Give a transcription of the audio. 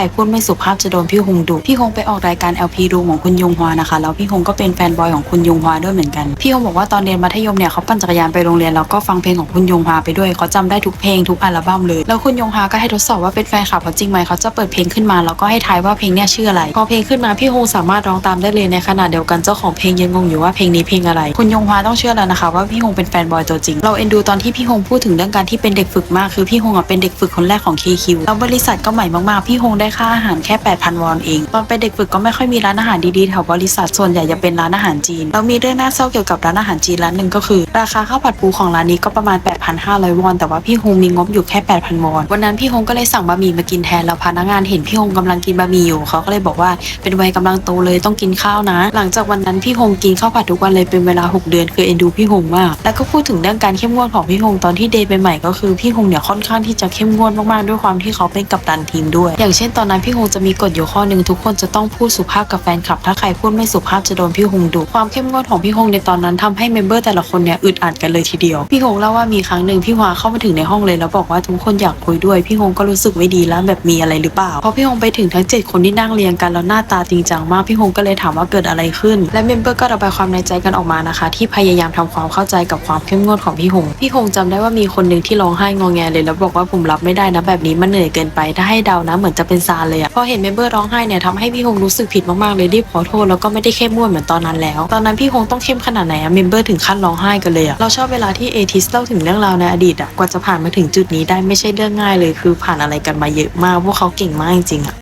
รพูดไม่สุภาพจะโดนพี่ฮงดุพี่ฮงไปออกรายการ LP รูของคุณยงฮวานะคะแล้วพี่ฮงก็เป็นแฟนบอยของคุณยงฮวาด้วยเหมือนกันพี่ฮงบอกว่าตอนเรียนมัธยมเนี่ยเขาปั่นจักรยานไปโรงเรียนแล้วก็ฟังเพลงของคุณยงฮวาไปด้วยเขาจำได้ทุกเพลงทุกอัลบั้มเลยแล้วคุณยงฮวาก็ให้ทดสอบว่าเป็นแฟนคลับเขาจริงไหมเขาจะเปิดเพลงขึ้นมาแล้วก็ให้ทายว่าเพลงเนี่ยชื่ออะไรพอเพลงขึ้นมาพี่ฮงสามารถร้องตามได้เลยในขณะเดียวกันเจ้าของเพลงยังงงอยู่ว่าเพลงนี้เพลงอะไร คุณยงฮวาต้องเชื่อแล้วนะคะว่าพี่ฮงเป็นแฟนบอยตัวจริง เราเอ็นดูตอนที่พี่ฮงพูดถึงเรื่องการที่เป็นเด็กฝึกมากคือพี่ฮงอะเป็นเด็กฝึกคนแรกของ KQ แล้วบริษัทก็ใหม่มากๆพี่ฮงได้ค่าอาหารแค่ 8,000 วอนเอง ตอนเป็นเด็กฝึกก็ไม่ค่อยมีร้านอาหารดีๆแถวบริษัทส่วนใหญ่จะเป็นร้านอาหารจีนแล้วมีเรื่องน่าเศร้าเกี่ยวกับร้านอาหารจีนร้านหนึ่งก็คือ ราคาข้าวผัดปูของร้านนี้ก็ประมาณ 8,500 วอนแต่ว่าพี่ฮงมีงบอยู่แค่ 8,000 วอน วันนั้นพี่ฮงก็เลยสั่งบะหมี่มากินแทนแล้วพนักงานเห็นพี่ฮงกำลังกินบะหมี่อยู่เขาก็เลยบอกว่าเป็นวัยกำลังโตเลยต้องกินข้าวนะ หลังจากวันนั้นพี่ฮงกินข้าวผัดทุกวันเลยเป็นเวลา 6 เดือนคือเอ็นดูพี่ฮงมาก แล้วก็พูดถึงเรื่องการเข้มงวดของพี่ฮงตอนที่เดย์ไปใหม่ก็คือพี่ฮงเนี่ยค่อนข้างที่จะเข้มงวดมากๆด้วยความที่เขาเป็นกัปตันทีมด้วย อย่างเช่นตอนนั้นพี่ฮงจะมีกฎอยู่ข้อหนึ่งทุกคนจะต้องพูดสุภาพกับแฟนคลับ ถ้าใครพูดไม่สุภาพจะโดนพี่ฮงดุความเข้มงวดของพี่ฮงในตอนนั้นทำให้เมมเบอร์แต่ละคนเนี่ยอึดอัดกันเลยทีเดียว พี่ฮงเล่าว่ามีครั้งหนึ่งพี่ฮวาเข้ามาถึงในห้องเลยแล้วบอกว่าทุกคนอยากคุยด้วยพี่ฮงก็รู้สึกไม่ดีแล้วแบบมีอะไรหรือเปล่าพอพี่ฮงไปถึงทั้งเจ็ดคนที่นั่งเรียงกันแล้วหน้าตาจริงจังมากพี่ฮงก็เลยถามว่าเกิดอะไรขึ้น และเมมเบอร์ก็ระบายความในใจกันออกมานะคะ ที่พยายามทำความเข้าใจกับความเข้มงวดของพี่ฮงพี่ฮงจำได้ว่ามีคนหนึ่งที่ร้องไห้งอแงเลยแล้วบอกว่าผมรับไม่ได้นะแบบนี้มันเหนื่อยเกินไปถ้าให้เดานะเหมือนจะเป็นซาเลยอะพอเห็นเมมเบอร์ร้องไห้เนี่ยทำให้พี่ฮงรู้สึกผิดมากๆเลยรีบขอโทษแล้วก็ไม่ได้เข้มงวดเหมือนตอนนั้นแล้ว ตอนนั้นพี่ฮงต้องเข้มขนาดไหนอะเมมเบอร์ถึงขั้นร้องไห้กันเลยอะเราชอบเวลาที่เอทิสเล่าถึงเรื่องราวในอดีตอะกว่าจะผ่านมาถึงจุดนี้ได้ไม่ใช่เรื่องง่ายเลยคือผ่านอะไรกันมาเยอะมาก พวกเขาเก่งมากจริงๆอะ